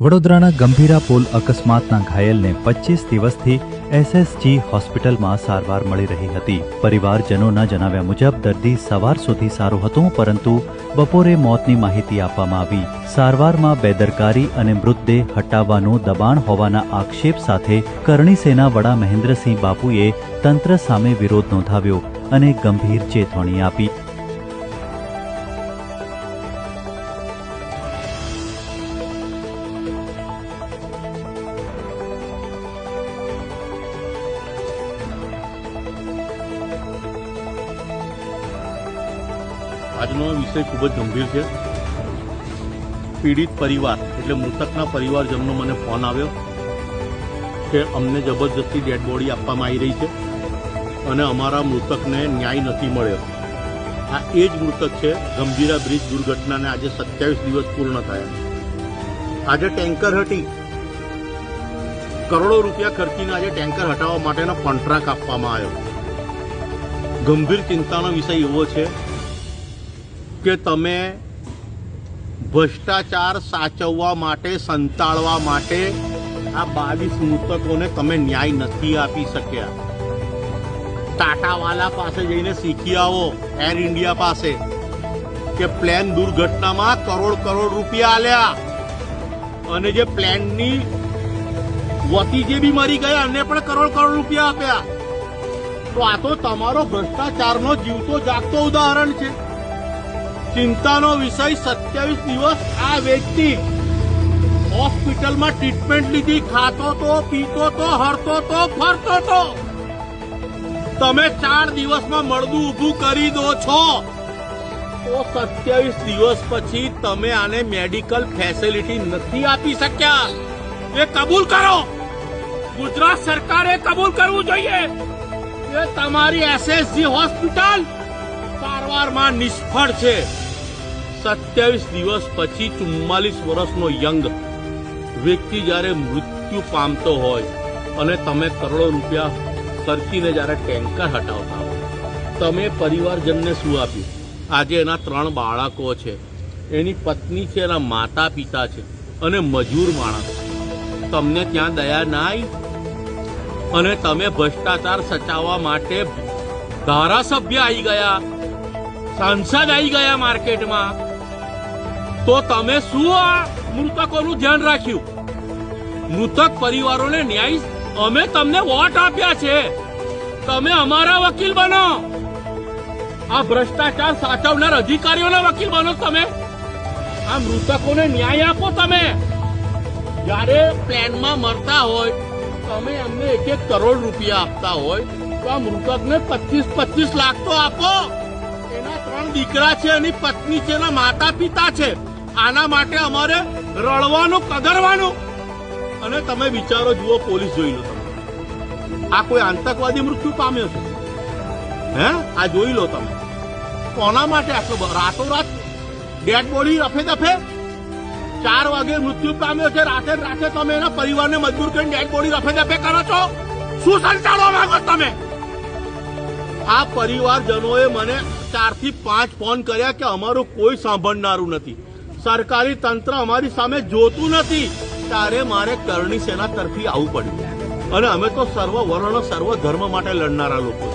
વડોદરાના ગંભીરા પુલ અકસ્માતના ઘાયલને પચીસ દિવસથી એસએસજી હોસ્પિટલમાં સારવાર મળી રહી હતી. પરિવારજનોના જણાવ્યા મુજબ, દર્દી સવાર સુધી સારું હતું, પરંતુ બપોરે મોતની માહિતી આપવામાં આવી. સારવારમાં બેદરકારી અને મૃતદેહ હટાવવાનું દબાણ હોવાના આક્ષેપ સાથે કરણી સેના વડા મહેન્દ્રસિંહ બાપુએ તંત્ર સામે વિરોધ નોંધાવ્યો અને ગંભીર ચેતવણી આપી. આજનો વિષય ખૂબ જ ગંભીર છે. પીડિત પરિવાર, એટલે મૃતકના પરિવારજનનો મને ફોન આવ્યો કે અમને જબરજસ્તી ડેડ બોડી આપવામાં આવી રહી છે અને અમારા મૃતકને ન્યાય નથી મળ્યો. આ એ જ મૃતક છે, ગંભીરા બ્રિજ દુર્ઘટનાને આજે સત્યાવીસ દિવસ પૂર્ણ થયા. આજે ટેન્કર હટી. કરોડો રૂપિયા ખર્ચીને આજે ટેન્કર હટાવવા માટેનો કોન્ટ્રાક્ટ આપવામાં આવ્યો. ગંભીર ચિંતાનો વિષય એવો છે કે તમે ભ્રષ્ટાચાર સાચવવા માટે, સંતાડવા માટે આ બાવીસ મૃતકોને તમે ન્યાય નથી આપી શક્યા. ટાટાવાલા પાસે જઈને શીખી આવો, એર ઇન્ડિયા પાસે, કે પ્લેન દુર્ઘટનામાં કરોડ કરોડ રૂપિયા આલ્યા. અને જે પ્લેનની વતી જે બી મરી ગયા, એમને પણ કરોડ કરોડ રૂપિયા આપ્યા. તો આ તો તમારો ભ્રષ્ટાચારનો જીવતો જાગતો ઉદાહરણ છે. ચિંતાનો વિષય સત્યાવીસ દિવસ આ વ્યક્તિ હોસ્પિટલમાં ટ્રીટમેન્ટ લીધી, ખાતો તો, પીતો તો, હરતો તો, ફરતો તો. તમે ચાર દિવસમાં મળદું ઊભું કરી દો છો. તો સત્યાવીસ દિવસ પછી તમે આને મેડિકલ ફેસિલિટી નથી આપી શક્યા. એ કબૂલ કરો. ગુજરાત સરકારે કબૂલ કરવું જોઈએ. કે તમારી એસએસજી હોસ્પિટલ સારવારમાં નિષ્ફળ છે. સત્યાવીસ દિવસ પછી ચુમ્માલીસ વર્ષનો યંગ વ્યક્તિ જ્યારે મૃત્યુ પામતો હોય અને તમે કરોડો રૂપિયા ખર્ચીને જ્યારે ટેન્કર હટાવતા હોય. તમે પરિવારજનને શું આપ્યું? આજે એના ત્રણ બાળકો છે. એની પત્ની છે, એના માતા પિતા છે અને મજૂર માણસ. તમને ત્યાં દયા ના આવી અને તમે ભ્રષ્ટાચાર સચાવવા માટે ધારાસભ્ય આવી ગયા. સાંસદ આવી ગયા માર્કેટમાં. તો તમે શું આ મૃતકોનું ધ્યાન રાખ્યું? મૃતક પરિવારોને ન્યાય અમે તમને વોટ આપ્યા છે. તમે અમારા વકીલ બનો. આ ભ્રષ્ટાચાર સાચવનાર અધિકારીઓના વકીલ બનો તમે. આ મૃતકોને ન્યાય આપો તમે. જ્યારે પ્લેનમાં મરતા હોય, તમે એમને એક એક કરોડ રૂપિયા આપતા હોય, તો આ મૃતકને પચીસ પચીસ લાખ તો આપો. ત્રણ દીકરા છે એની પત્ની છે એના માતા પિતા છે. આના માટે અમારે રડવાનું, કદરવાનું. અને તમે વિચારો, જુઓ, પોલીસ જોઈ લો તમે. આ કોઈ આતંકવાદી મૃત્યુ પામ્યો છે? હે? આ જોઈ લો તમે. કોના માટે આટલો રાતોરાત ડેડ બોડી રફે દફે? ચાર વાગે મૃત્યુ પામ્યો છે, રાતે રાતે તમે એના પરિવારને મજબૂર કરીને ડેડ બોડી રફે દફે કરો છો? શું સંચાલવા માંગો તમે? આ પરિવારજનોએ મને ચારથી પાંચ ફોન કર્યા કે અમારું કોઈ સાંભળનારું નથી. સરકારી તંત્ર અમારી સામે જોતું નથી. ત્યારે મારે કરણી સેના તરફી આવવું પડ્યું. અને અમે તો સર્વ વર્ણ, સર્વ ધર્મ માટે લડનારા લોકો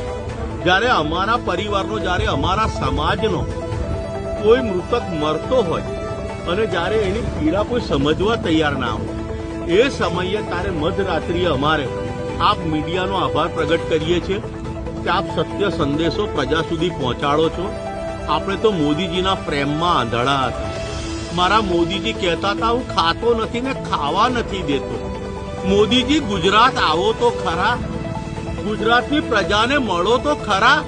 જ્યારે અમારા પરિવારનો, જ્યારે અમારા સમાજનો કોઈ મૃતક મરતો હોય અને જ્યારે એની પીડા કોઈ સમજવા તૈયાર ના હોય, એ સમયે તારે મધરાત્રિએ અમારે આપ મીડિયાનો આભાર પ્રગટ કરીએ છીએ. કે આપ સત્ય સંદેશો પ્રજા સુધી પહોંચાડો છો? આપણે તો મોદીજીના પ્રેમમાં આંધળા હતા. મારા મોદીજી કહેતા હતા, હું ખાતો નથી ને ખાવા નથી દેતો. મોદીજી, ગુજરાત આવો તો ખરા? ગુજરાતની પ્રજાને મળો તો ખરા?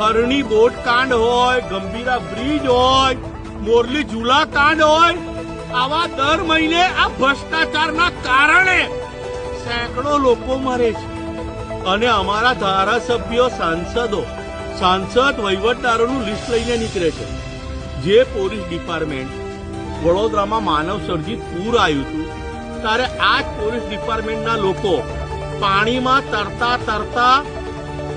હરણી બોટ કાંડ હોય, ગંભીરા બ્રિજ હોય, મોરલી ઝુલા કાંડ હોય, આવા દર મહિને આ ભ્રષ્ટાચારના કારણે સેંકડો લોકો મરે છે. અને અમારા ધારાસભ્યો સાંસદો સાંસદ વહીવટદારોનું લિસ્ટ લઈને નીકળે છે. જે પોલીસ ડિપાર્ટમેન્ટ વડોદરામાં માનવ સર્જિત પૂર આવ્યું હતું, ત્યારે આ જ પોલીસ ડિપાર્ટમેન્ટના લોકો પાણીમાં તરતા તરતા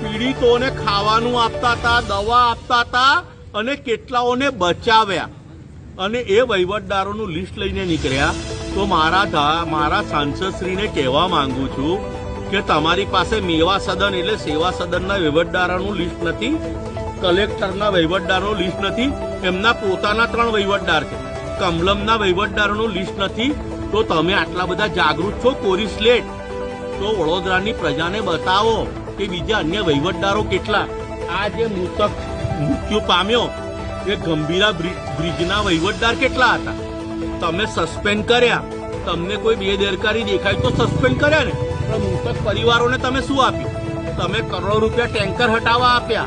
પીડિતોને ખાવાનું આપતા હતા, દવા આપતા હતા અને કેટલાઓને બચાવ્યા. અને એ વહીવટદારોનું લિસ્ટ લઈને નીકળ્યા. તો મારા મારા સાંસદશ્રીને કહેવા માંગુ છું કે તમારી પાસે મેવા સદન એટલે સેવા સદનના વહીવટદારોનું લિસ્ટ નથી, કલેક્ટરના વહીવટદારોનું લિસ્ટ નથી, એમના પોતાના ત્રણ વહીવટદાર છે. કમલમના વહીવટદારોનું લિસ્ટ નથી. તો તમે આટલા બધા જાગૃત છો, કોરી સ્લેટ. તો વડોદરાની પ્રજાને બતાવો કે બીજા અન્ય વહીવટદારો કેટલા. આ જે મૃતક મૃત્યુ પામ્યો, એ ગંભીરા બ્રિ- બ્રિજના વહીવટદાર કેટલા હતા? તમે સસ્પેન્ડ કર્યા. તમને કોઈ બેદરકારી દેખાય તો સસ્પેન્ડ કર્યા ને. પણ મૃતક પરિવારોને તમે શું આપ્યું? તમે કરોડો રૂપિયા ટેન્કર હટાવવા આપ્યા.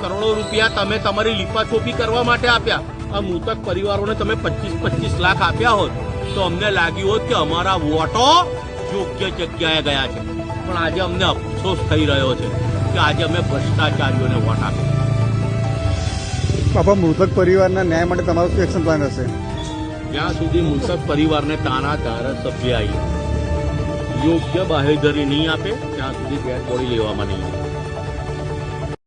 કરોડો રૂપિયા તમે તમારી લીપાછોપી કરવા માટે આપ્યા. આ મૃતક પરિવારોને તમે પચીસ પચીસ લાખ આપ્યા હોત. તો અમને લાગ્યું હોત કે અમારા વોટો યોગ્ય જગ્યાએ ગયા છે. પણ આજે અમને અફસોસ થઈ રહ્યો છે કે આજે અમે ભ્રષ્ટાચારીઓને વોટ આપ્યો બાપા મૃતક પરિવારના ન્યાય માટે તમારો શું એક્શન પ્લાન હશે? જ્યાં સુધી મૃતક પરિવારને તાના ધારાસભ્ય આવી યોગ્ય બાહેધરી નહીં આપે ત્યાં સુધી ડેડ બોડી લેવામાં નહીં આવે.